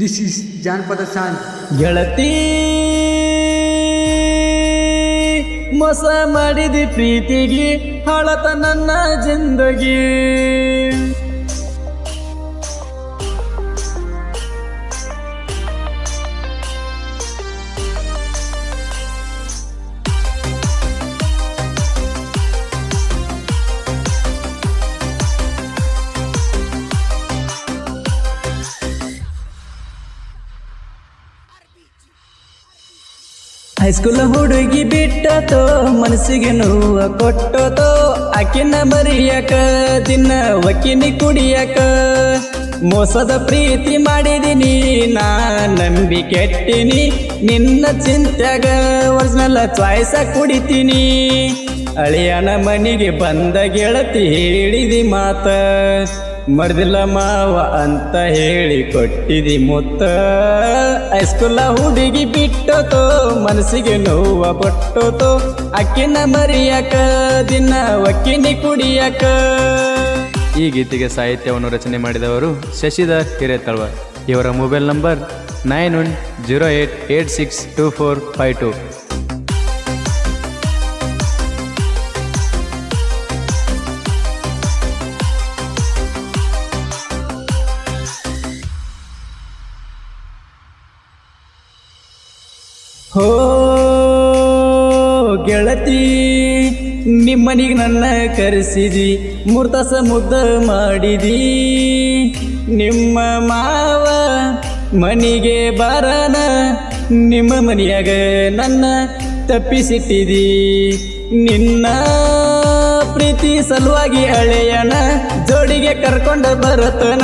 This is ಜಾನಪದ song ಗೆಳತಿ ಮೋಸ ಮಾಡಿದಿ ಪ್ರೀತಿಗೆ ಹಳತ ನನ್ನ ಜಿಂದಗಿ. ಹೈಸ್ಕೂಲ್ ಹುಡುಗಿ ಬಿಟ್ಟತೋ, ಮನಸ್ಸಿಗೆ ನೋವ ಕೊಟ್ಟತೋ, ಆಕಿನ ಬರಿಯಕ ದಿನ ಒಕ್ಕಿನಿ ಕುಡಿಯಕ. ಮೋಸದ ಪ್ರೀತಿ ಮಾಡಿದಿನಿ, ನಾ ನಂಬಿ ಕೆಟ್ಟಿನಿ, ನಿನ್ನ ಚಿಂತ್ಯಾಗ ಒರ್ಜಿನಲ್ ಚಾಯ್ಸ ಕುಡಿತೀನಿ. ಅಳಿಯನ ಮನೆಗೆ ಬಂದ ಗೆಳತಿ ಹೇಳಿದಿ ಮಾತ. ಮರ್ದಿಲ್ಲ ಮಾವ ಅಂತ ಹೇಳಿ ಕೊಟ್ಟಿದಿ ಮುತ್ತ. ಐಸ್ಕೂಲ ಹುಡುಗಿ ಬಿಟ್ಟೋತೋ, ಮನಸ್ಸಿಗೆ ನೋವ ಬಟ್ಟೋತೋ. ಅಕ್ಕಿನ ಮರಿಯಕ, ದಿನ ಒಕ್ಕಿನಿ ಕುಡಿಯಕ. ಈ ಗೀತೆಗೆ ಸಾಹಿತ್ಯವನ್ನು ರಚನೆ ಮಾಡಿದವರು ಶಶಿಧರ್ ಹಿರೇತಳ್ವ ಇವರ mobile number nine one zero eight eight six two four five two. ಹೋ, ಗೆಳತಿ, ನಿಮ್ಮನಿಗೆ ನನ್ನ ಕರೆಸಿದಿ, ಮೂರ್ತ ಮುದ್ದ ಮಾಡಿದಿ. ನಿಮ್ಮ ಮಾವ ಮನಿಗೆ ಬರನ, ನಿಮ್ಮ ಮನಿಯಾಗ ನನ್ನ ತಪ್ಪಿಸಿಟ್ಟಿದಿ. ನಿನ್ನ ಪ್ರೀತಿ ಸಲುವಾಗಿ ಅಳೆಯನ ಜೋಡಿಗೆ ಕರ್ಕೊಂಡು ಬರತನ.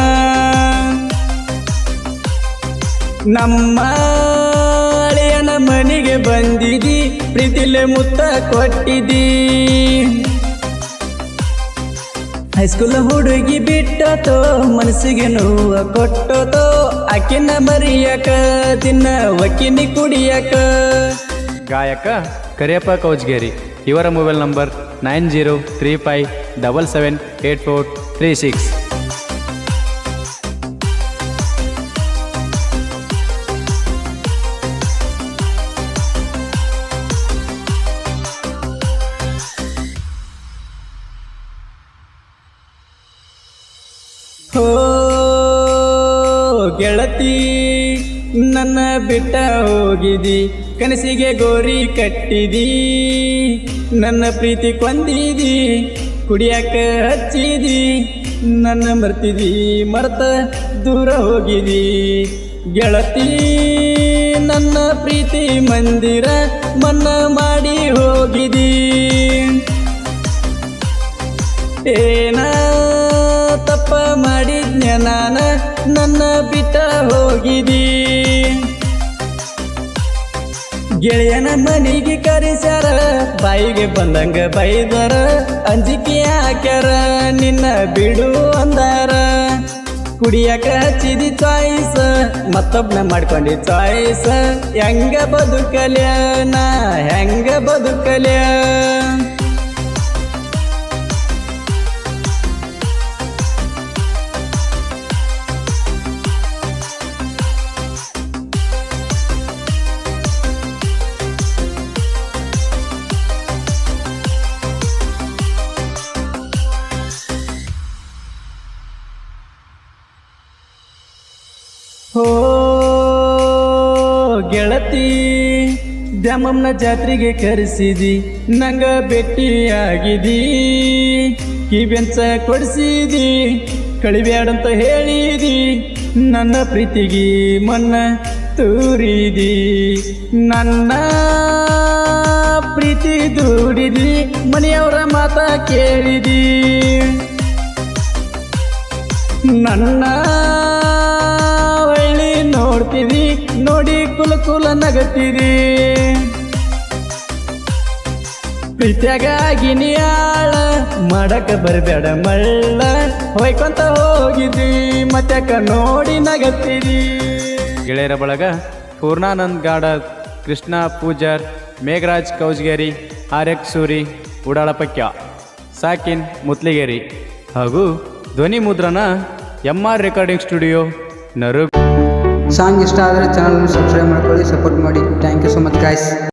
ನಮ್ಮ ಮನೆಗೆ ಬಂದಿದಿ, ಪ್ರೀತಿಲೆ ಮುತ್ತ ಕೊಟ್ಟಿದಿ. ಹೈಸ್ಕೂಲ್ ಹುಡುಗಿ ಬಿಟ್ಟತೋ, ಮನಸ್ಸಿಗೆ ನೋವ ಕೊಟ್ಟತೋ, ಆಕಿನ ಮರಿಯಕ, ತಿನ್ನ ಒಕ್ಕಿನಿ ಕುಡಿಯಕ. ಗಾಯಕ ಕರಿಯಪ್ಪ ಕೌಜ್ಗೇರಿ, ಇವರ mobile number nine zero three five double seven eight four three six. ಹೋ, ಗೆಳತಿ, ನನ್ನ ಬಿಟ್ಟ ಹೋಗಿದಿ, ಕನಸಿಗೆ ಗೋರಿ ಕಟ್ಟಿದಿ. ನನ್ನ ಪ್ರೀತಿ ಕೊಂದಿದಿ, ಕುಡಿಯಕ ಹಚ್ಚಿದಿ. ನನ್ನ ಮರ್ತಿದಿ, ಮರ್ತ ದೂರ ಹೋಗಿದಿ. ಗೆಳತಿ, ನನ್ನ ಪ್ರೀತಿ ಮಂದಿರ, ಮನ್ನ ಮಾಡಿ ಹೋಗಿದಿ. ಏನ ನಾನ ನನ್ನ ಬಿಟ್ಟ ಹೋಗಿದಿ. ಗೆಳೆಯನ ಮನೆಗೆ ಕರೆಸ್ಯಾರ, ಬಾಯಿಗೆ ಬಂದಂಗ ಬೈದರ, ಅಂಜಿಕೆ ಹಾಕ್ಯಾರ, ನಿನ್ನ ಬಿಡು ಅಂದಾರ. ಕುಡಿಯಕ ಹಚ್ಚಿದಿ ಚಾಯ್ಸ, ಮತ್ತೊಬ್ನ ಮಾಡ್ಕೊಂಡಿ ಚಾಯ್ಸ. ಹೆಂಗ ಬದುಕಲ್ಯ, ನಾ ಹೆಂಗ ಬದುಕಲ್ಯ? ಹೋ, ಗೆಳತಿ ದ್ಯಾಮಮ್ಮನ ಜಾತ್ರೆಗೆ ಕರೆಸಿದಿ, ನಂಗ ಭೇಟಿಯಾಗಿದಿ. ಕಿವೆಂಚ ಕೊಡಿಸಿದಿ, ಕಳಿಬ್ಯಾಡಂತ ಹೇಳಿದಿ, ನನ್ನ ಪ್ರೀತಿಗೆ ಮನ್ನ ತೂರಿದಿ. ನನ್ನ ಪ್ರೀತಿ ದೂಡಿದಿ, ಮನೆಯವರ ಮಾತ ಕೇಳಿದಿ. ನನ್ನ ನೋಡಿ ಕುಲ ಕುಲ ನಗತ್ತೀರಿ ಪ್ರೀತಿಯಾಗಿ ನೀಳ ಮಾಡಕ ಬರಬೇಡ ಮಳ್ಳ. ಹೊಯ್ಕೊಂತ ಹೋಗಿದಿ ಮತ್ಯಾಕ ನೋಡಿ ನಗತ್ತೀರಿ ಗೆಳೆಯರ ಬಳಗ, ಪೂರ್ಣಾನಂದ್ ಗಾಡ, ಕೃಷ್ಣ ಪೂಜಾರ್, ಮೇಘರಾಜ್ ಕೌಜ್ಗೇರಿ, ಆರ್ಯಕ್ ಸೂರಿ ಉಡಾಳಪಕ್ಯ ಸಾಕಿನ್ ಮುತ್ಲಿಗೇರಿ ಹಾಗೂ ಧ್ವನಿ ಮುದ್ರಣ ಎಂ ಆರ್ ರೆಕಾರ್ಡಿಂಗ್ ಸ್ಟುಡಿಯೋ ನರು ಸಾಂಗ್ ಇಷ್ಟ ಆದರೆ ಚಾನಲ್ನ ಸಬ್ಸ್ಕ್ರೈಬ್ ಮಾಡ್ಕೊಳ್ಳಿ ಸಪೋರ್ಟ್ ಮಾಡಿ. Thank you so much guys